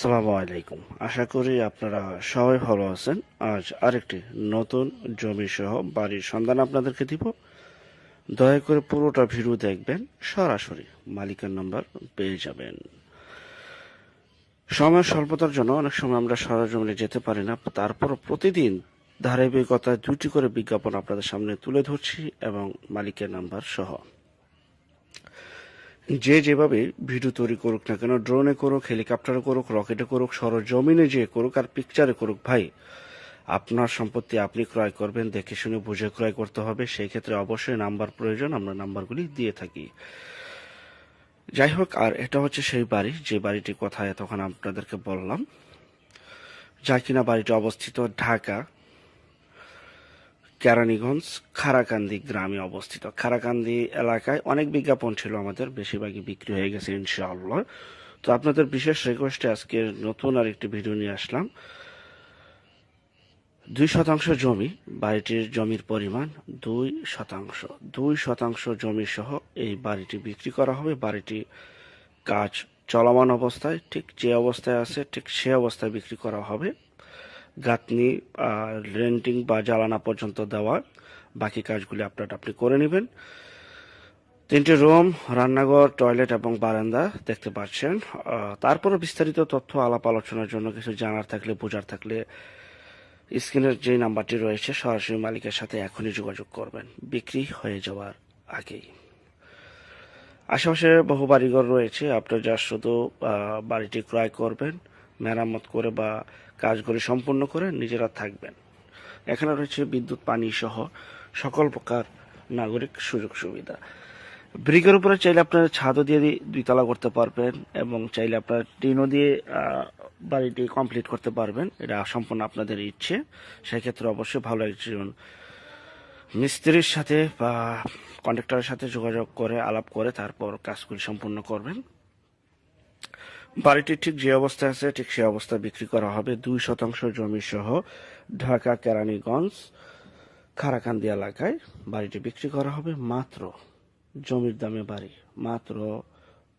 আসসালামু আলাইকুম। আশা করি আপনারা সবাই ভালো আছেন। আজ আরেকটি নতুন জমি সহ বাড়ির সন্ধান আপনাদেরকে দিব। দয়া করে পুরোটা ভিডিও দেখবেন, সরাসরি মালিকের নাম্বার পেয়ে যাবেন। সময় স্বল্পতার জন্য অনেক সময় আমরা সরজমিনে যেতে পারি না। তারপর প্রতিদিন ধারাবাহিকতায় দুটি করে বিজ্ঞাপন আপনাদের সামনে তুলে ধরছি এবং মালিকের নাম্বার সহ। যে যেভাবে ভিডিও তৈরি করুক না কেন, ড্রোনে করুক, হেলিকপ্টারে করুক, রকেটে করুক, সরজমিনে যে করুক আর পিকচারে করুক, ভাই, আপনার সম্পত্তি আপনি ক্রয় করবেন, দেখে শুনে বুঝে ক্রয় করতে হবে। সেই ক্ষেত্রে অবশ্যই নাম্বার প্রয়োজন, আমরা নাম্বারগুলি দিয়ে থাকি। যাই হোক, আর এটা হচ্ছে সেই বাড়ি, যে বাড়িটির কথা তখন আপনাদেরকে বললাম। যা কিনা বাড়িটি অবস্থিত ঢাকা কেরানীগঞ্জ, খারাকান্দি গ্রামে অবস্থিত। খারাকান্দি এলাকায় অনেক বিজ্ঞাপন ছিল আমাদের, বেশিরভাগই বিক্রি হয়ে গেছে ইনশাআল্লাহ। তো আপনাদের বিশেষ রিকোয়েস্টে আজকে নতুন আর একটি ভিডিও নিয়ে আসলাম। দুই শতাংশ জমি, বাড়িটির জমির পরিমাণ দুই শতাংশ। দুই শতাংশ জমি সহ এই বাড়িটি বিক্রি করা হবে। বাড়িটি কাজ চলমান অবস্থায়, ঠিক যে অবস্থায় আছে, ঠিক সে অবস্থায় বিক্রি করা হবে। গাঁথনি রেন্টিং বা জ্বালানা পর্যন্ত দেওয়া। বাকি কাজগুলি আপনার আপনি করে নেবেন। তিনটি রুম, রান্নাঘর টয়লেট এবং বারান্দা দেখতে পাচ্ছেন। তারপরে বিস্তারিত তথ্য, আলাপ আলোচনার জন্য কিছু জানার থাকলে, বোঝার থাকলে স্ক্রিনের যে নাম্বারটি রয়েছে, সরাসরি মালিকের সাথে এখনই যোগাযোগ করবেন। বিক্রি হয়ে যাওয়ার আগেই। আশেপাশে বহু বাড়িঘর রয়েছে। আপনার যা শুধু বাড়িটি ক্রয় করবেন। মেরামত করে বা কাজগুলি সম্পূর্ণ করে নিজেরা থাকবেন। এখানে রয়েছে বিদ্যুৎ, পানি সহ সকল প্রকার নাগরিক সুযোগ সুবিধা। ব্রিকের উপরে চাইলে আপনারা ছাদও দিয়ে দুইতলা করতে পারবেন এবং চাইলে আপনার টিনও দিয়ে বাড়িটি কমপ্লিট করতে পারবেন। এটা সম্পূর্ণ আপনাদের ইচ্ছে। সেক্ষেত্রে অবশ্যই ভালো একজন মিস্ত্রির সাথে বা কন্ট্রাক্টরের সাথে যোগাযোগ করে, আলাপ করে তারপর কাজগুলি সম্পূর্ণ করবেন। বাড়িটি ঠিক যে অবস্থায় আছে, ঠিক সে অবস্থায় বিক্রি করা হবে। দুই শতাংশ জমি সহ ঢাকা কেরানীগঞ্জ খারাকান্দি এলাকায় বাড়িটি বিক্রি করা হবে মাত্র জমির দামে বাড়ি, মাত্র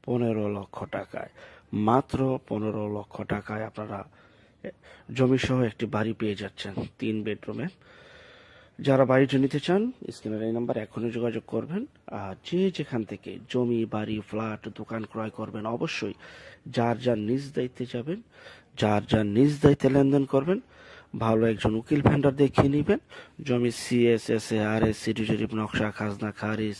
পনেরো লক্ষ টাকায়। মাত্র পনেরো লক্ষ টাকায় আপনারা জমি সহ একটি বাড়ি পেয়ে যাচ্ছেন তিন বেডরুমে। যারা বাড়িটি নিতে চান, স্ক্রিনের এই নাম্বার এখনই যোগাযোগ করবেন। আর যে যেখান থেকে জমি, বাড়ি, ফ্ল্যাট, দোকান ক্রয় করবেন, অবশ্যই যার যার নিজ দায়িত্বে যাবেন, যার যার নিজ দায়িত্বে লেনদেন করবেন, ভালো একজন উকিল ভেন্ডার দেখিয়ে নেবেন। জমি CSS A R S city জরিপ নকশা, খাজনা, খারিজ,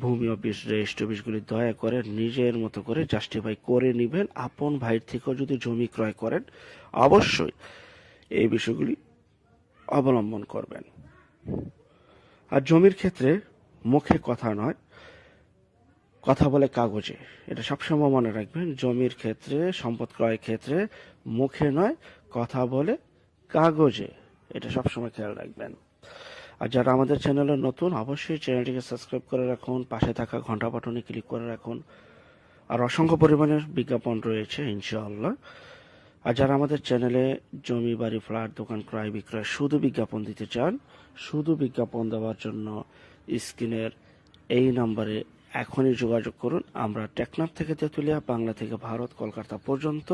ভূমি, অফিস, রেস্ট, অফিসগুলি দয়া করে নিজের মতো করে জাস্টিফাই করে নেবেন। আপন ভাইয়ের থেকেও যদি জমি ক্রয় করেন, অবশ্যই এই বিষয়গুলি অবলম্বন করবেন। আর জমির ক্ষেত্রে মুখে কথা নয়, কথা বলে কাগজে। এটা সবসময় মনে রাখবেন, জমির ক্ষেত্রে, সম্পদ ক্রয়ের ক্ষেত্রে মুখে নয়, কথা বলে কাগজে। এটা সবসময় খেয়াল রাখবেন। আর যারা আমাদের চ্যানেলে নতুন, অবশ্যই চ্যানেলটিকে সাবস্ক্রাইব করে রাখুন, পাশে থাকা ঘণ্টা বাটনে ক্লিক করে রাখুন। আর অসংখ্য পরিমাণের বিজ্ঞাপন রয়েছে, ইনশাআল্লাহ। আর যারা আমাদের চ্যানেলে জমি, বাড়ি, ফ্ল্যাট, দোকান, ক্রয়, বিক্রয় শুধু বিজ্ঞাপন দিতে চান, শুধু বিজ্ঞাপন দেওয়ার জন্য স্ক্রিনের এই নম্বরে এখনই যোগাযোগ করুন। আমরা টেকনাফ থেকে তেঁতুলিয়া, বাংলা থেকে ভারত, কলকাতা পর্যন্ত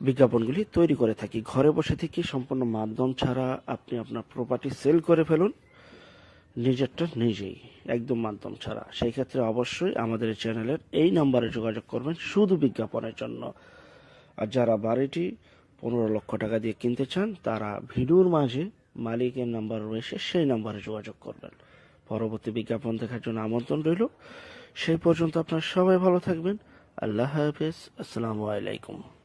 বিজ্ঞাপনগুলি তৈরি করে থাকি। ঘরে বসে থেকে সম্পূর্ণ মাধ্যম ছাড়া আপনি আপনার প্রপার্টি সেল করে ফেলুন। নিজেরটা নিজেই, একদম মাধ্যম ছাড়া। সেই ক্ষেত্রে অবশ্যই আমাদের চ্যানেলের এই নম্বরে যোগাযোগ করবেন শুধু বিজ্ঞাপনের জন্য। আর যারা বাড়িটি পনেরো লক্ষ টাকা দিয়ে কিনতে চান, তারা ভিডিওর মাঝে মালিকের নাম্বার রয়েছে, সেই নাম্বারে যোগাযোগ করবেন। পরবর্তী বিজ্ঞাপন দেখার জন্য আমন্ত্রণ রইল। সেই পর্যন্ত আপনারা সবাই ভালো থাকবেন। আল্লাহ হাফেজ। আসসালামু আলাইকুম।